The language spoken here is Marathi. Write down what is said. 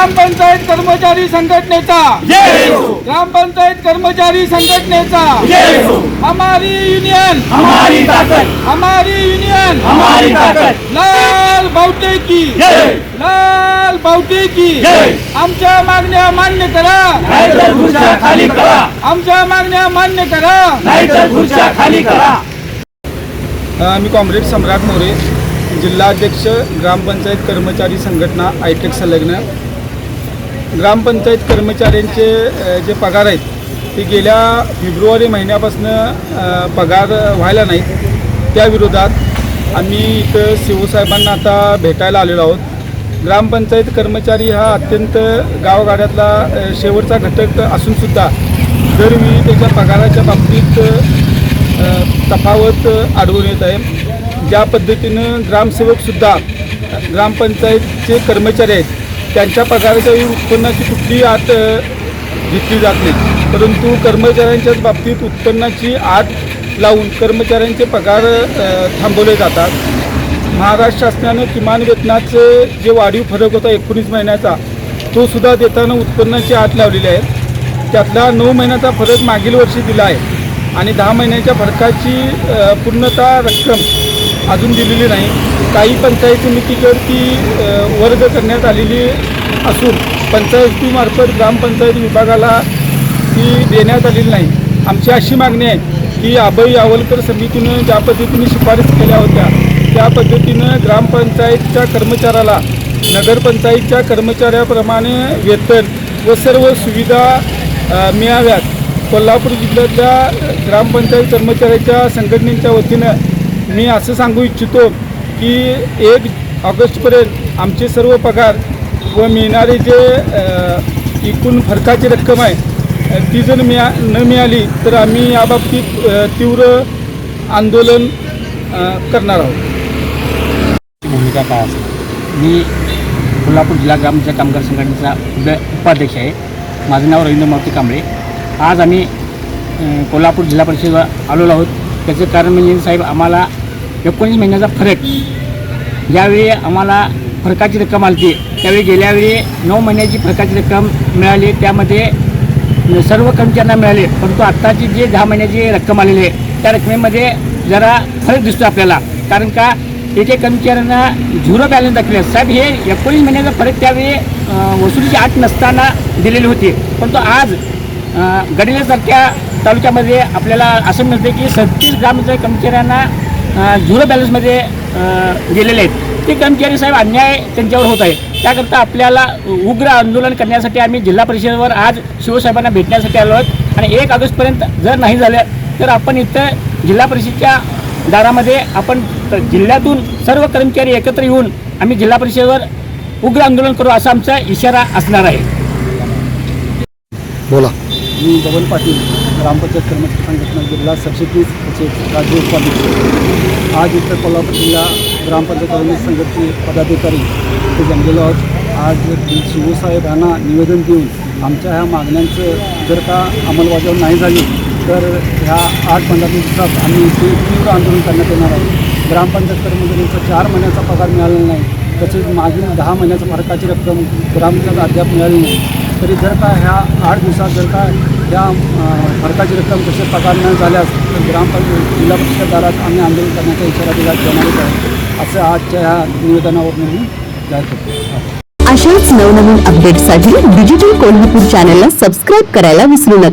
ग्रामपंचायत कर्मचारी संघटनेचा. ग्रामपंचायत कर्मचारी संघटनेचा. हमारी युनियन. हमारी ताकत हमारी युनियन. हमारी ताकत लाल बावटे की. जय लाल बावटे की. जय. आमच्या मागण्या मान्य करा. नाहीतर खुर्च्या खाली करा. आमच्या मागण्या मान्य करा. नाहीतर खुर्च्या खाली करा. मी कॉम्रेड सम्राट मोरे जिल्हाध्यक्ष ग्रामपंचायत कर्मचारी संघटना आयटेक संलग्न. ग्रामपंचायत कर्मचाऱ्यांचे जे पगार आहेत ते गेल्या फेब्रुवारी महिन्यापासून पगार व्हायला नाहीत. त्याविरोधात आम्ही इथं शिवसाहेबांना आता भेटायला आलेलो आहोत. ग्रामपंचायत कर्मचारी हा अत्यंत गावगाड्यातला शेवटचा घटक असूनसुद्धा दरवेळी त्याच्या पगाराच्या बाबतीत तफावत आढळून येत आहे. ज्या पद्धतीनं ग्रामसेवकसुद्धा ग्रामपंचायतचे कर्मचारी आहेत त्यांच्या पगाराच्या वेळी उत्पन्नाची कुठलीही आत घेतली जात नाही. परंतु कर्मचाऱ्यांच्याच बाबतीत उत्पन्नाची आत लावून कर्मचाऱ्यांचे पगार थांबवले जातात. महाराष्ट्र शासनानं किमान वेतनाचे जे वाढीव फरक होता एकोणीस महिन्याचा तो सुद्धा देताना उत्पन्नाची आत लावलेली आहे. त्यातला नऊ महिन्याचा फरक मागील वर्षी दिला आहे. आणि दहा महिन्याच्या फरकाची पूर्णतः रक्कम अजून दिलेली नाही. काही पंचायत समितीकडती ती वर्ग करण्यात आलेली असून पंचायतीमार्फत ग्रामपंचायत विभागाला ती देण्यात आलेली नाही. आमची अशी मागणी आहे की अभय यावलकर समितीनं ज्या पद्धतीने शिफारस केल्या होत्या त्या पद्धतीनं ग्रामपंचायतच्या कर्मचाऱ्याला नगरपंचायतच्या कर्मचाऱ्याप्रमाणे वेतन व सर्व सुविधा मिळाव्यात. कोल्हापूर जिल्ह्यातल्या ग्रामपंचायत कर्मचाऱ्याच्या संघटनेच्या वतीनं मी असं सांगू इच्छितो की एक ऑगस्टपर्यंत आमचे सर्व पगार व मिळणारे जे एकूण फरकाची रक्कम आहे ती जर मिळा न मिळाली तर आम्ही याबाबतीत तीव्र आंदोलन करणार आहोत. भूमिका काय असेल मी कोल्हापूर जिल्हा ग्रामच्या कामगार संघटनेचा उपाध्यक्ष आहे. माझं नाव रवींद्र मारुती कांबळे. आज आम्ही कोल्हापूर जिल्हा परिषदेवर आलेलो आहोत. त्याचं कारण म्हणजे साहेब आम्हाला एकोणीस महिन्याचा फरक. ज्यावेळी आम्हाला फरकाची रक्कम आली त्यावेळी गेल्यावेळी नऊ महिन्याची फरकाची रक्कम मिळाली. त्यामध्ये सर्व कर्मचाऱ्यांना मिळाले परंतु आत्ताची जी दहा महिन्याची रक्कम आलेली आहे त्या रकमेमध्ये जरा फरक दिसतो आपल्याला. कारण का एक एक कर्मचाऱ्यांना झिरो बॅलन्स दाखवले. साहेब हे एकोणीस महिन्याचा फरक त्यावेळी वसुलीची आठ नसताना दिलेली होती. परंतु आज गडिल्यासारख्या तालुक्यामध्ये आपल्याला असं मिळतं की सदतीस ग्रामपंचायत कर्मचाऱ्यांना झिरो बॅलन्समध्ये गेलेले आहेत. ते कर्मचारी साहेब अन्याय त्यांच्यावर होत आहे. त्याकरता आपल्याला उग्र आंदोलन करण्यासाठी आम्ही जिल्हा परिषदेवर आज शिवसाहेबांना भेटण्यासाठी आलो आहोत. आणि एक ऑगस्टपर्यंत जर नाही झालं तर आपण इथं जिल्हा परिषदेच्या दारामध्ये आपण जिल्ह्यातून सर्व कर्मचारी एकत्र येऊन आम्ही जिल्हा परिषदेवर उग्र आंदोलन करू असा आमचा इशारा असणार आहे. बोला. मी बबन पाटील. ग्रामपंचायत कर्मचारी संघटना जिल्हा सरचिटणीस तसेच राज्य उपाध्यक्ष आज इतर कोल्हापूर जिल्हा ग्रामपंचायत कर्मचारी संघटने पदाधिकारी ते जमलेलो आहोत. आज शिवसाहेबांना निवेदन देऊन आमच्या ह्या मागण्यांचं जर का अंमलबजावणी नाही झाली तर ह्या आठ पंधरा दिवसात आम्ही ते तीव्र आंदोलन करण्यात येणार आहे. ग्रामपंचायत कर्मचाऱ्यांचा चार महिन्याचा पगार मिळालेला नाही तसेच मागील दहा महिन्याच्या फरकाची रक्कम ग्रामपंचायत अद्याप मिळाली नाही. तरी जर का ह्या आठ दिवसात जर का या फरकाची रक्कम कसे पगार न झाल्यास तर ग्रामपंचायत जिल्हा परिषदारात आम्ही आंदोलन करण्याचा इशारा दिला जाणार आहे. असं आजच्या ह्या निवेदनावरून मी जाहीर करतो. अशाच नवनवीन अपडेट्ससाठी डिजिटल कोल्हापूर चॅनलला सबस्क्राईब करायला विसरू नका.